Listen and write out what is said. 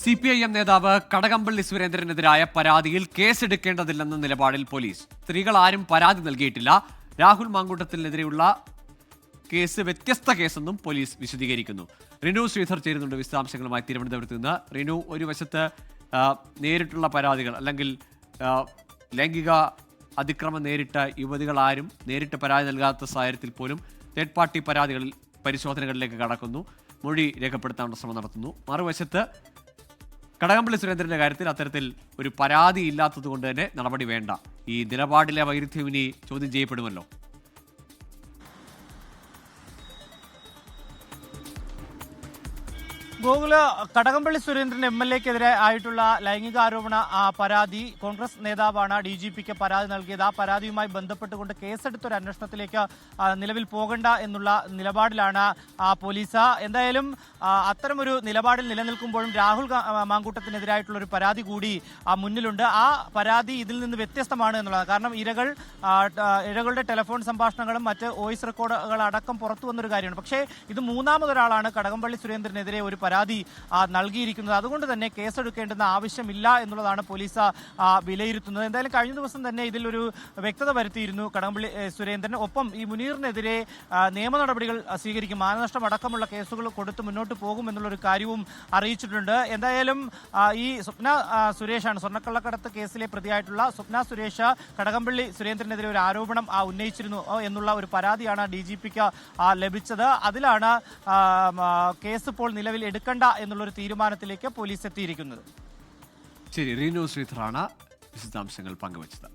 C P I M നേതാവ് കടകംപള്ളി സുരേന്ദ്രനെതിരായ പരാതിയിൽ കേസെടുക്കേണ്ടതില്ലെന്ന നിലപാടിൽ പോലീസ്. സ്ത്രീകൾ ആരും പരാതി നൽകിയിട്ടില്ല. രാഹുൽ മാങ്കൂട്ടത്തിനെതിരെയുള്ള കേസ് വ്യത്യസ്ത കേസെന്നും പോലീസ് വിശദീകരിക്കുന്നു. റിനു ശ്രീധർ ചേരുന്നുണ്ട്. വിശദാംശങ്ങളുമായി തിരുവനന്തപുരത്ത് നിന്ന്. റിനു ഒരു വശത്ത് നേരിട്ടുള്ള പരാതികൾ അല്ലെങ്കിൽ ലൈംഗിക അതിക്രമം നേരിട്ട യുവതികൾ ആരും നേരിട്ട് പരാതി നൽകാത്ത സാഹചര്യത്തിൽ പോലും തേർഡ് പാർട്ടി പരാതികളിൽ പരിശോധനകളിലേക്ക് കടക്കുന്നു. മൊഴി രേഖപ്പെടുത്താനുള്ള ശ്രമം നടത്തുന്നു. മറുവശത്ത് കടകംപള്ളി സുരേന്ദ്രന്റെ കാര്യത്തിൽ അത്തരത്തിൽ ഒരു പരാതി ഇല്ലാത്തത് കൊണ്ട് തന്നെ നടപടി വേണ്ട. ഈ നിലപാടിലെ വൈരുദ്ധ്യം ഇനി ചോദ്യം ചെയ്യപ്പെടുമല്ലോ. ഗോകുൽ കടകംപള്ളി സുരേന്ദ്രൻ എം എൽ എക്കെതിരെ ആയിട്ടുള്ള ലൈംഗിക ആരോപണ പരാതി. കോൺഗ്രസ് നേതാവാണ് ഡി ജി പിക്ക് പരാതി നൽകിയത്. ആ പരാതിയുമായി ബന്ധപ്പെട്ടുകൊണ്ട് കേസെടുത്ത ഒരു അന്വേഷണത്തിലേക്ക് നിലവിൽ പോകണ്ട എന്നുള്ള നിലപാടിലാണ് പോലീസ്. എന്തായാലും അത്തരമൊരു നിലപാടിൽ നിലനിൽക്കുമ്പോഴും രാഹുൽ മാങ്കൂട്ടത്തിനെതിരായിട്ടുള്ള ഒരു പരാതി കൂടി മുന്നിലുണ്ട്. ആ പരാതി ഇതിൽ നിന്ന് വ്യത്യസ്തമാണ് എന്നുള്ളത് കാരണം ഇരകൾ ഇരകളുടെ ടെലിഫോൺ സംഭാഷണങ്ങളും മറ്റ് വോയിസ് റെക്കോർഡുകൾ അടക്കം പുറത്തു വന്നൊരു കാര്യമാണ്. പക്ഷേ ഇത് മൂന്നാമതൊരാളാണ് കടകംപള്ളി സുരേന്ദ്രനെതിരെ ഒരു പരാതി നൽകിയിരിക്കുന്നത്. അതുകൊണ്ട് തന്നെ കേസെടുക്കേണ്ടുന്ന ആവശ്യമില്ല എന്നുള്ളതാണ് പോലീസ് വിലയിരുത്തുന്നത്. എന്തായാലും കഴിഞ്ഞ ദിവസം തന്നെ ഇതിലൊരു വ്യക്തത വരുത്തിയിരുന്നു കടകംപള്ളി സുരേന്ദ്രൻ. ഒപ്പം ഈ മുനീറിനെതിരെ നിയമ നടപടികൾ സ്വീകരിക്കും. മാനനഷ്ടം അടക്കമുള്ള കേസുകൾ കൊടുത്ത് മുന്നോട്ട് പോകും എന്നുള്ളൊരു കാര്യവും അറിയിച്ചിട്ടുണ്ട്. എന്തായാലും ഈ സ്വപ്ന സുരേഷാണ് സ്വർണക്കള്ളക്കടത്ത് കേസിലെ പ്രതിയായിട്ടുള്ള സ്വപ്ന സുരേഷ് കടകംപള്ളി സുരേന്ദ്രനെതിരെ ഒരു ആരോപണം ഉന്നയിച്ചിരുന്നു എന്നുള്ള ഒരു പരാതിയാണ് ഡി ജി പിക്ക് ലഭിച്ചത്. അതിലാണ് കേസ് ഇപ്പോൾ നിലവിൽ എടുക്കണ്ട എന്നുള്ളൊരു തീരുമാനത്തിലേക്ക് പോലീസ് എത്തിയിരിക്കുന്നത്. ശരി റീനു ശ്രീധറാണ് വിശദാംശങ്ങൾ പങ്കുവച്ചത്.